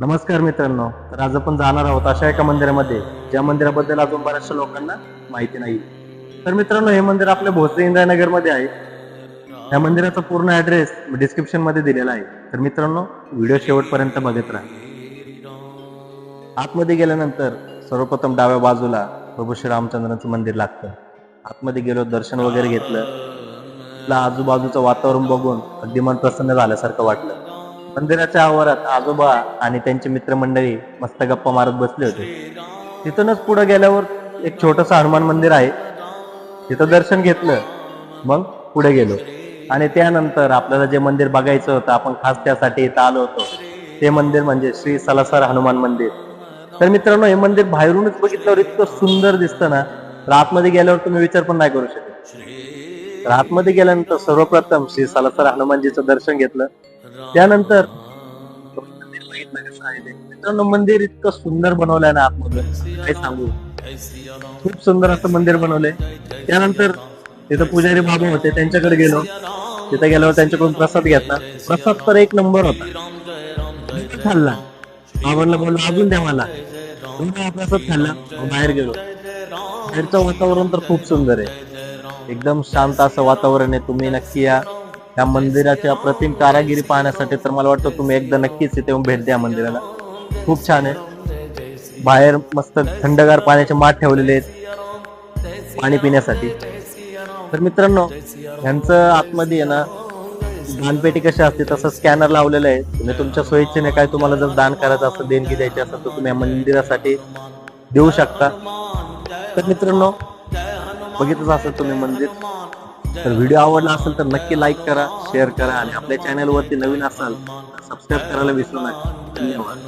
नमस्कार मित्रांनो तर आज आपण जाणार आहोत अशा एका मंदिरामध्ये ज्या मंदिराबद्दल अजून बऱ्याचशा लोकांना माहिती नाही. तर मित्रांनो हे मंदिर आपल्या भोसले इंद्रानगरमध्ये आहे. या मंदिराचा पूर्ण ऍड्रेस डिस्क्रिप्शनमध्ये दिलेला आहे. तर मित्रांनो व्हिडिओ शेवटपर्यंत बघत राहा. आतमध्ये गेल्यानंतर सर्वप्रथम डाव्या बाजूला प्रभू श्री रामचंद्रांचं मंदिर लागतं. आतमध्ये गेलो दर्शन वगैरे घेतलं. आजूबाजूचं वातावरण बघून अगदी मन प्रसन्न झाल्यासारखं वाटलं. मंदिराच्या आवारात आजोबा आणि त्यांची मित्रमंडळी मस्त गप्पा मारत बसले होते. तिथूनच पुढे गेल्यावर एक छोटस हनुमान मंदिर आहे. तिथं दर्शन घेतलं. मग पुढे गेलो. आणि त्यानंतर आपल्याला जे मंदिर बघायचं होतं आपण खास त्यासाठी इथं आलो होतो. ते मंदिर म्हणजे श्री सलासर हनुमान मंदिर. तर मित्रांनो हे मंदिर बाहेरूनच बघितल्यावर इतकं सुंदर दिसतं ना तर आतमध्ये गेल्यावर तुम्ही विचार पण नाही करू शकत. तर आतमध्ये गेल्यानंतर सर्वप्रथम श्री सालासर हनुमानजीचं दर्शन घेतलं. त्यानंतर मंदिर मित्रांनो मंदिर इतकं सुंदर बनवलंय ना आतमधून काय सांगू? खूप सुंदर असं मंदिर बनवलंय. त्यानंतर तिथं पुजारी बाबा होते त्यांच्याकडे गेलो. तिथे गेल्यावर त्यांच्याकडून प्रसाद घेतला. प्रसाद तर एक नंबर होता. खाल्ला. बाबांना बोललो अजून द्या मला. प्रसाद खाल्ला. बाहेर गेलो. बाहेरचं वातावरण तर खूप सुंदर आहे. एकदम शांत असं वातावरण आहे. तुम्ही नक्की या. या मंदिराच्या अप्रतिम कारागिरी पाहण्यासाठी तर मला वाटतं तुम्ही एकदा नक्कीच इथे येऊन भेट द्या मंदिराला. खूप छान आहे. बाहेर मस्त थंडगार पाण्याचे माठ ठेवलेले आहेत. पाणी पिण्यासाठी. तर मित्रांनो यांचं आतमध्ये आहे ना दानपेटी कशी असते तसं स्कॅनर लावलेलं आहे. तुम्ही तुमच्या सोयीच्छेने काय तुम्हाला जर दान करायचं असं देणगी द्यायची असेल तर तुम्ही या मंदिरासाठी देऊ शकता. तर मित्रांनो बघितच असेल तुम्ही मंदिर. तर व्हिडिओ आवडला असेल तर नक्की लाईक करा शेअर करा आणि आपल्या चॅनलवरती नवीन असाल तर सबस्क्राईब करायला विसरू नका. धन्यवाद.